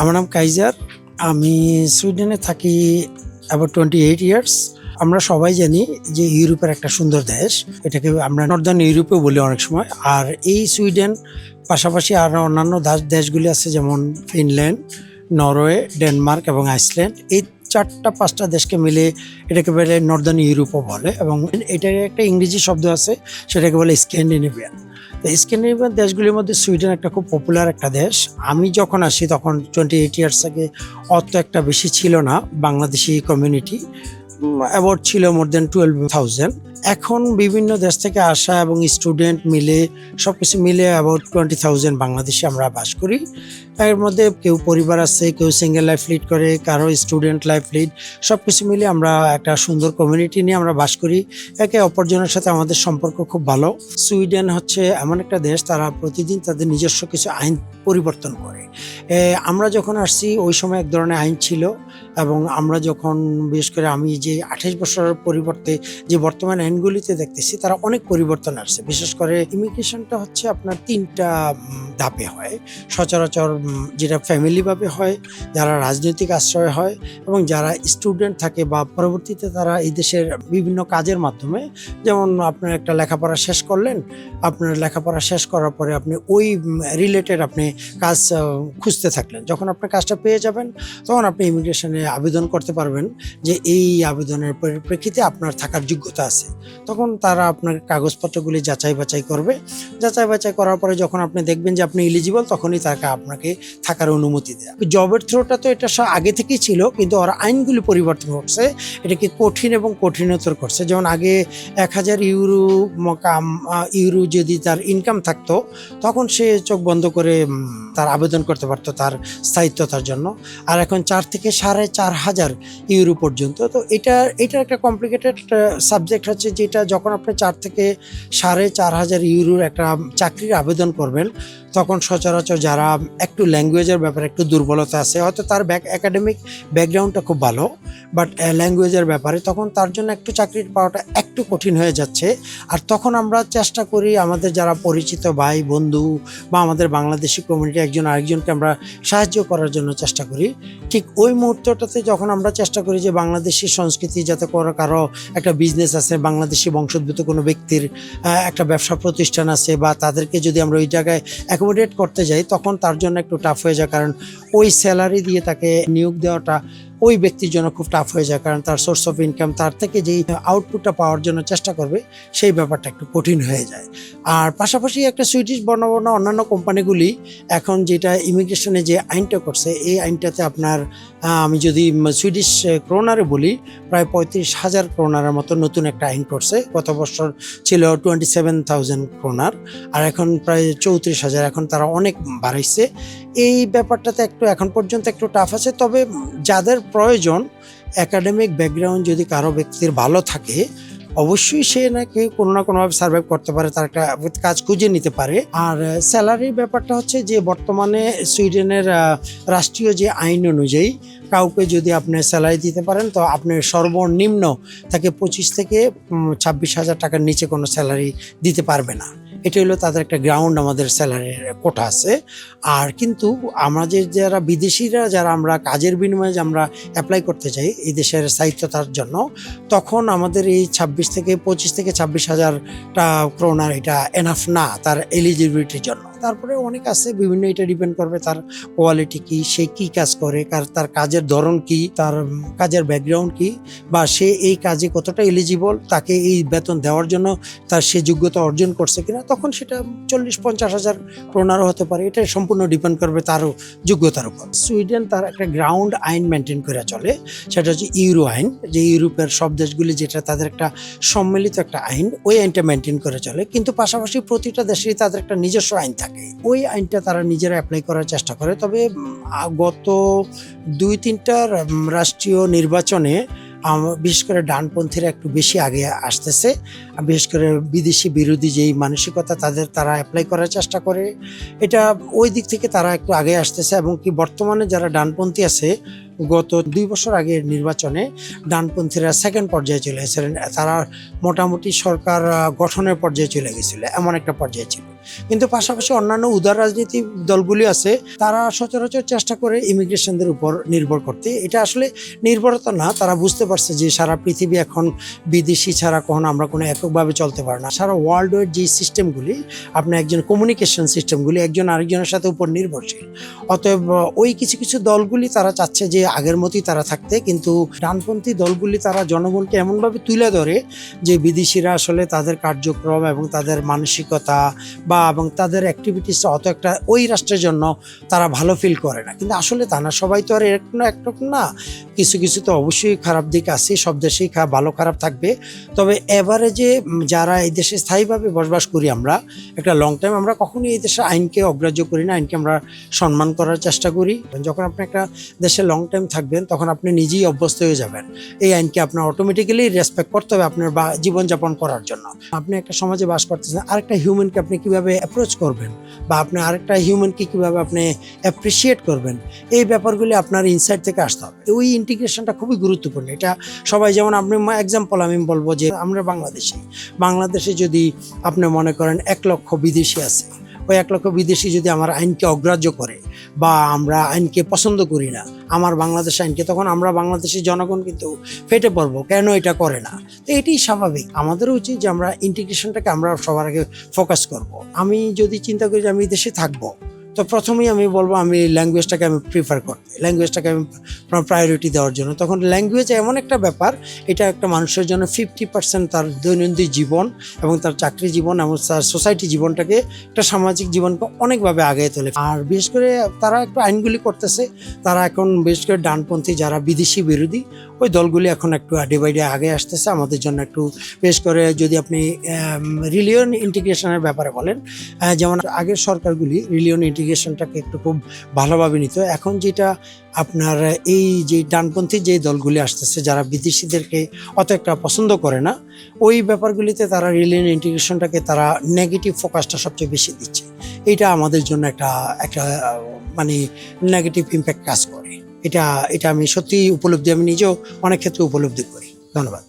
আমার নাম কাইজার। আমি সুইডেনে থাকি অ্যাবাউট টোয়েন্টি এইট ইয়ার্স আমরা সবাই জানি যে ইউরোপের একটা সুন্দর দেশ। এটাকে আমরা নর্দার্ন ইউরোপেও বলি অনেক সময়। আর এই সুইডেন, পাশাপাশি আর অন্যান্য দেশগুলি আছে যেমন ফিনল্যান্ড, নরওয়ে, ডেনমার্ক এবং আইসল্যান্ড। এই চারটা, পাঁচটা দেশকে মিলে এটাকে বলে নর্দার্ন ইউরোপও বলে এবং এটার একটা ইংরেজি শব্দ আছে, সেটাকে বলে স্ক্যান্ডিনেভিয়ান স্ক্যান্ডিনেভিয়ান দেশগুলির মধ্যে সুইডেন একটা খুব পপুলার একটা দেশ। আমি যখন আসি তখন টোয়েন্টি এইট ইয়ার্স আগে অত একটা বেশি ছিল না বাংলাদেশি কমিউনিটি অ্যাবাউট ছিল মোর দেন টুয়েলভ থাউজেন্ড এখন বিভিন্ন দেশ থেকে আসা এবং স্টুডেন্ট মিলে সব কিছু মিলে অ্যাবাউট টোয়েন্টি থাউজেন্ড বাংলাদেশে আমরা বাস করি। এর মধ্যে কেউ পরিবার আছে, কেউ সিঙ্গেল লাইফ লিড করে, কারও স্টুডেন্ট লাইফ লিড সব কিছু মিলে আমরা একটা সুন্দর কমিউনিটি নিয়ে আমরা বাস করি। একে অপরজনের সাথে আমাদের সম্পর্ক খুব ভালো। সুইডেন হচ্ছে এমন একটা দেশ, তারা প্রতিদিন তাদের নিজস্ব কিছু আইন পরিবর্তন করে। আমরা যখন আসছি, ওই সময় এক ধরনের আইন ছিল এবং আমরা যখন, বিশেষ করে আমি যে আঠাশ বছরের পরিবর্তে যে বর্তমান আইনগুলিতে দেখতেছি, তারা অনেক পরিবর্তন আসছে। বিশেষ করে ইমিগ্রেশনটা হচ্ছে আপনার তিনটা ধাপে হয়। সচরাচর যেটা ফ্যামিলিভাবে হয়, যারা রাজনৈতিক আশ্রয় হয় এবং যারা স্টুডেন্ট থাকে বা পরবর্তীতে তারা এই দেশের বিভিন্ন কাজের মাধ্যমে, যেমন আপনার একটা লেখাপড়া শেষ করলেন, আপনার লেখাপড়া শেষ করার পরে আপনি ওই রিলেটেড আপনি কাজ খুঁজতে থাকলেন। যখন আপনি কাজটা পেয়ে যাবেন, তখন আপনি ইমিগ্রেশনে আবেদন করতে পারবেন যে এই আবেদনের পরিপ্রেক্ষিতে আপনার থাকার যোগ্যতা আছে। তখন তারা আপনার কাগজপত্রগুলি যাচাই বাছাই করবে। যাচাই বাছাই করার পরে যখন আপনি দেখবেন যে আপনি এলিজিবল তখনই তাকে আপনাকে থাকার অনুমতি দেয়। জবের থ্রোটা তো এটা আগে থেকেই ছিল কিন্তু ওরা আইনগুলি পরিবর্তন করছে। এটাকে কঠিন এবং কঠিনতর করছে? যেমন আগে এক হাজার ইউরো আহ, ইউরো যদি তার ইনকাম থাকতো তখন সে চোখ বন্ধ করে তার আবেদন করতে পারতো তার স্থায়িত্বতার জন্য। আর এখন চার থেকে সাড়ে চার হাজার ইউরো পর্যন্ত তো এটা এটার একটা কমপ্লিকেটেড সাবজেক্ট হচ্ছে যেটা যখন আপনি চার থেকে সাড়ে চার হাজার ইউরোর একটা চাকরির আবেদন করবেন, তখন সচরাচর যারা একটু ল্যাঙ্গুয়েজের ব্যাপারে একটু দুর্বলতা আছে, হয়তো তার ব্যাক একাডেমিক ব্যাকগ্রাউন্ডটা খুব ভালো বাট ল্যাঙ্গুয়েজের ব্যাপারে, তখন তার জন্য একটু চাকরির পাওয়াটা একটু কঠিন হয়ে যাচ্ছে। আর তখন আমরা চেষ্টা করি আমাদের যারা পরিচিত ভাই, বন্ধু বা আমাদের বাংলাদেশি কমিউনিটি একজন আরেকজনকে আমরা সাহায্য করার জন্য চেষ্টা করি। ঠিক ওই মুহূর্তটাতে যখন আমরা চেষ্টা করি যে বাংলাদেশি সংস্কৃতি যাতে কোনো কারও একটা বিজনেস আছে, বাংলাদেশি বংশোদ্ভূত কোনো ব্যক্তির একটা ব্যবসা প্রতিষ্ঠান আছে বা তাদেরকে যদি আমরা ওই জায়গায় অ্যাকোমোডেট করতে যাই, তখন তার জন্য একটু টাফ হয়ে যায়। কারণ ওই স্যালারি দিয়ে তাকে নিয়োগ দেওয়াটা ওই ব্যক্তির জন্য খুব টাফ হয়ে যায়, কারণ তার সোর্স অফ ইনকাম তার থেকে যেই আউটপুটটা পাওয়ার জন্য চেষ্টা করবে, সেই ব্যাপারটা একটু কঠিন হয়ে যায়। আর পাশাপাশি একটা সুইডিশ বর্ণবর্ণ অন্যান্য কোম্পানিগুলি এখন যেটা ইমিগ্রেশনে যে আইনটা করছে, এই আইনটাতে আপনার আমি যদি সুইডিশ ক্রোনারে বলি, প্রায় পঁয়ত্রিশ হাজার ক্রোনারের মতো নতুন একটা আইন করছে। গত বছর ছিল টোয়েন্টি সেভেন থাউজেন্ড ক্রোনার আর এখন প্রায় চৌত্রিশ হাজার, এখন তারা অনেক বাড়াইছে। এই ব্যাপারটাতে একটু এখন পর্যন্ত একটু টাফ আছে, তবে যাদের প্রয়োজন একাডেমিক ব্যাকগ্রাউন্ড যদি কারও ব্যক্তির ভালো থাকে, অবশ্যই সে নাকি কোনো না কোনোভাবে সার্ভাইভ করতে পারে, তার একটা কাজ খুঁজে নিতে পারে। আর স্যালারির ব্যাপারটা হচ্ছে যে বর্তমানে সুইডেনের রাষ্ট্রীয় যে আইন অনুযায়ী কাউকে যদি আপনি স্যালারি দিতে পারেন, তো আপনি সর্বনিম্ন তাকে পঁচিশ থেকে ছাব্বিশ হাজার টাকার নিচে কোনো স্যালারি দিতে পারবে না। এটা হলো তাদের একটা গ্রাউন্ড আমাদের স্যালারির কোটা আছে। আর কিন্তু আমাদের যারা বিদেশিরা, যারা আমরা কাজের বিনিময়ে আমরা অ্যাপ্লাই করতে চাই এই দেশের সাহিত্যতার জন্য, তখন আমাদের এই ছাব্বিশ থেকে পঁচিশ থেকে ছাব্বিশ হাজারটা ক্রোনার এটা এনাফ না, তার এলিজিবিলিটির জন্য। তারপরে অনেক আছে, বিভিন্ন এটা ডিপেন্ড করবে তার কোয়ালিটি কি, সে কি কাজ করে, কার, তার কাজের ধরন কি, তার কাজের ব্যাকগ্রাউন্ড কি, বা সে এই কাজে কতটা এলিজিবল তাকে এই বেতন দেওয়ার জন্য তার সে যোগ্যতা অর্জন করছে কিনা, তখন সেটা চল্লিশ, পঞ্চাশ হাজার ক্রোনারও হতে পারে, এটা সম্পূর্ণ ডিপেন্ড করবে তারও যোগ্যতার উপর। সুইডেন তার একটা গ্রাউন্ড আইন মেনটেন করে চলে, সেটা হচ্ছে ইউরো আইন, যে ইউরোপের সব দেশগুলি যেটা তাদের একটা সম্মিলিত একটা আইন, ওই আইনটা মেনটেন করে চলে, কিন্তু পাশাপাশি প্রতিটা দেশেরই তাদের একটা নিজস্ব আইন থাকে। ওই আইনটা তারা নিজেরা অ্যাপ্লাই করার চেষ্টা করে। তবে গত দুই তিনটার রাষ্ট্রীয় নির্বাচনে বিশেষ করে ডানপন্থীরা একটু বেশি আগে আসতেছে। বিশেষ করে বিদেশি বিরোধী যেই মানসিকতা তাদের তারা অ্যাপ্লাই করার চেষ্টা করে। এটা ওই দিক থেকে তারা একটু আগে আসতেছে এবং কি বর্তমানে যারা ডানপন্থী আছে, গত দুই বছর আগের নির্বাচনে ডানপন্থীরা সেকেন্ড পর্যায়ে চলে এসেছিলেন তারা মোটামুটি সরকার গঠনের পর্যায়ে চলে গেছিল, এমন একটা পর্যায়ে ছিল। কিন্তু পাশাপাশি অন্যান্য উদার রাজনীতি দলগুলি আছে, তারা সচরাচর চেষ্টা করে ইমিগ্রেশনদের উপর নির্ভর করতে। এটা আসলে নির্ভরতা না, তারা বুঝতে পারছে যে সারা পৃথিবী এখন বিদেশি ছাড়া কখনো আমরা কোনো এককভাবে চলতে পারি না। সারা ওয়ার্ল্ড ওয়েড যে সিস্টেমগুলি আপনার একজন কমিউনিকেশন সিস্টেমগুলি একজন আরেকজনের সাথে উপর নির্ভরশীল। অতএব, ওই কিছু কিছু দলগুলি তারা চাচ্ছে যে আগের মতোই তারা থাকতে, কিন্তু ডানপন্থী দলগুলি তারা জনগণকে এমনভাবে তুলে ধরে যে বিদেশিরা আসলে তাদের কার্যক্রম এবং তাদের মানসিকতা বা এবং তাদের অ্যাক্টিভিটিস অত একটা ওই রাষ্ট্রের জন্য তারা ভালো ফিল করে না। কিন্তু আসলে তা না, সবাই তো আর এরকম না, একরকম না। কিছু কিছু তো অবশ্যই খারাপ দিক আছে, সব দেশেই ভালো, খারাপ থাকবে। তবে এবারে যারা এই দেশে স্থায়ীভাবে বসবাস করি আমরা, একটা লং টাইম আমরা কখনোই এই দেশের আইনকে অগ্রাহ্য করি না, আইনকে আমরা সম্মান করার চেষ্টা করি। যখন আপনি একটা দেশে লং টাইম থাকবেন, তখন আপনি নিজেই অভ্যস্ত হয়ে যাবেন। এই আইনকে আপনার অটোমেটিক্যালি রেসপেক্ট করতে হবে আপনার বা জীবনযাপন করার জন্য। আপনি একটা সমাজে বাস করতেছেন, আরেকটা হিউম্যানকে আপনি কীভাবে অ্যাপ্রোচ করবেন বা আপনি আরেকটা হিউম্যানকে কীভাবে আপনি অ্যাপ্রিসিয়েট করবেন, এই ব্যাপারগুলি আপনার ইনসাইড থেকে আসতে হবে। ওই ইন্টিগ্রেশনটা খুবই গুরুত্বপূর্ণ। এটা সবাই যেমন আপনি এক্সাম্পল আমি বলব যে আমরা বাংলাদেশে। বাংলাদেশে যদি আপনি মনে করেন এক লক্ষ বিদেশি আছে ওই এক লক্ষ বিদেশি যদি আমার আইনকে অগ্রাহ্য করে বা আমরা আইনকে পছন্দ করি না, আমার বাংলাদেশ আইনকে, তখন আমরা বাংলাদেশের জনগণ কিন্তু ফেটে পড়ব, কেন এটা করে না তো এটাই স্বাভাবিক আমাদের উচিত যে আমরা ইন্টিগ্রেশনটাকে আমরা সবার আগে ফোকাস করব। আমি যদি চিন্তা করি যে আমি দেশে থাকব তো প্রথমেই আমি বলব, আমি ল্যাঙ্গুয়েজটাকে আমি প্রিফার করতে ল্যাঙ্গুয়েজটাকে আমি প্রায়োরিটি দেওয়ার জন্য। তখন ল্যাঙ্গুয়েজ এমন একটা ব্যাপার, এটা একটা মানুষের জন্য ফিফটি পার্সেন্ট তার দৈনন্দিন জীবন এবং তার চাকরি জীবন এবং তার সোসাইটি জীবনটাকে, একটা সামাজিক জীবনকে অনেকভাবে আগে তোলে। আর বিশেষ করে তারা একটু আইনগুলি করতেছে, তারা এখন বিশেষ করে ডানপন্থী যারা বিদেশি বিরোধী, ওই দলগুলি এখন একটু ডিভাইডে আগে আসতেছে। আমাদের জন্য একটু বেশ করে যদি আপনি রিলিয়ন ইন্টিগ্রেশনের ব্যাপারে বলেন যেমন আগের সরকারগুলি রিলিয়ন ইন্টিগ্রেশনটাকে একটু খুব ভালোভাবে নিত। এখন যেটা আপনার এই যে ডানপন্থী যে দলগুলি আসতেছে, যারা বিদেশিদেরকে অত একটা পছন্দ করে না, ওই ব্যাপারগুলিতে তারা রিলিয়ন ইন্টিগ্রেশনটাকে তারা নেগেটিভ ফোকাসটা সবচেয়ে বেশি দিচ্ছে। এটা আমাদের জন্য একটা একটা মানে নেগেটিভ ইম্প্যাক্ট কাজ করে। এটা এটা আমি সত্যি উপলব্ধি, আমি নিজেও অনেক ক্ষেত্রে উপলব্ধি করি। ধন্যবাদ।